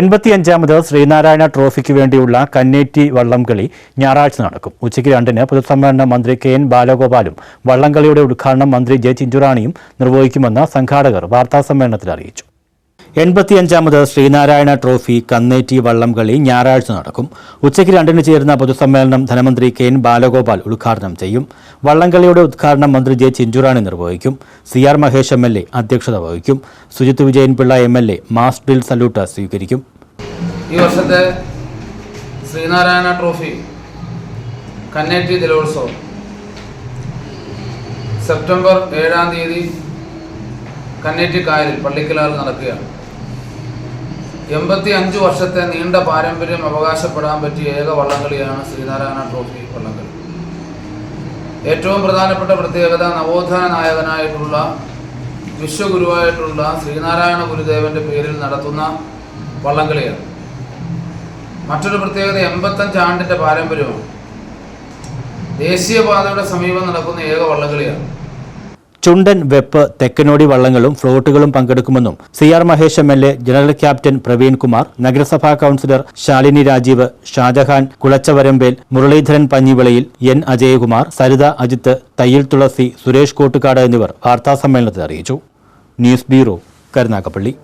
എൺപത്തിയഞ്ചാമത് ശ്രീനാരായണ ട്രോഫിക്ക് വേണ്ടിയുള്ള കന്നേറ്റി വള്ളംകളി ഞായറാഴ്ച നടക്കും. ഉച്ചയ്ക്ക് രണ്ടിന് പൊതുസമ്മേളനം മന്ത്രി കെ എൻ ബാലഗോപാലും വള്ളംകളിയുടെ ഉദ്ഘാടനം മന്ത്രി ജെ ചിഞ്ചുറാണിയും നിർവഹിക്കുമെന്ന് സംഘാടകർ വാർത്താസമ്മേളനത്തിൽ അറിയിച്ചു. എൺപത്തിയഞ്ചാമത് ശ്രീനാരായണ ട്രോഫി കന്നേറ്റി വള്ളംകളി ഞായറാഴ്ച നടക്കും. ഉച്ചയ്ക്ക് രണ്ടിന് ചേരുന്ന പൊതുസമ്മേളനം ധനമന്ത്രി കെ എൻ ബാലഗോപാൽ ഉദ്ഘാടനം ചെയ്യും. വള്ളംകളിയുടെ ഉദ്ഘാടനം മന്ത്രി ജെ ചിഞ്ചുറാണി നിർവഹിക്കും. C R Mahesh M L A അധ്യക്ഷത വഹിക്കും. Sujith Vijayanpillai M L A mass drill salute സ്വീകരിക്കും. ഈ വർഷത്തെ ശ്രീനാരായണ ട്രോഫി കന്നേറ്റി സെപ്റ്റംബർ ഏഴാം തീയതി കന്നേറ്റി കായലിൽ പള്ളിക്കലാൽ നടക്കുകയാണ്. എൺപത്തി അഞ്ച് വർഷത്തെ നീണ്ട പാരമ്പര്യം അവകാശപ്പെടാൻ പറ്റിയ ഏക വള്ളംകളിയാണ് ശ്രീനാരായണ ട്രോഫി വള്ളംകളി. ഏറ്റവും പ്രധാനപ്പെട്ട പ്രത്യേകത നവോത്ഥാന നായകനായിട്ടുള്ള വിശ്വഗുരുവായിട്ടുള്ള ശ്രീനാരായണ ഗുരുദേവന്റെ പേരിൽ നടത്തുന്ന വള്ളംകളിയാണ്. മറ്റൊരു പ്രത്യേകത എൺപത്തഞ്ച് ആണ്ടിന്റെ പാരമ്പര്യമാണ്. ദേശീയപാതയുടെ സമീപം നടക്കുന്ന ഏക വള്ളംകളിയാണ്. ചുണ്ടൻ വെപ്പ് തെക്കനോടി വള്ളങ്ങളും ഫ്ലോട്ടുകളും പങ്കെടുക്കുമെന്നും C R Mahesh M L A general captain Praveen Kumar നഗരസഭാ കൌൺസിലർ ശാലിനി രാജീവ് ഷാജഹാൻ കുളച്ചവരമ്പേൽ മുരളീധരൻ പഞ്ഞിവിളയിൽ എൻ അജയകുമാർ സരിത അജിത്ത് തയ്യിൽ തുളസി സുരേഷ് കോട്ടുകാട് എന്നിവർ വാർത്താസമ്മേളനത്തിൽ അറിയിച്ചു. News bureau Karunagappally.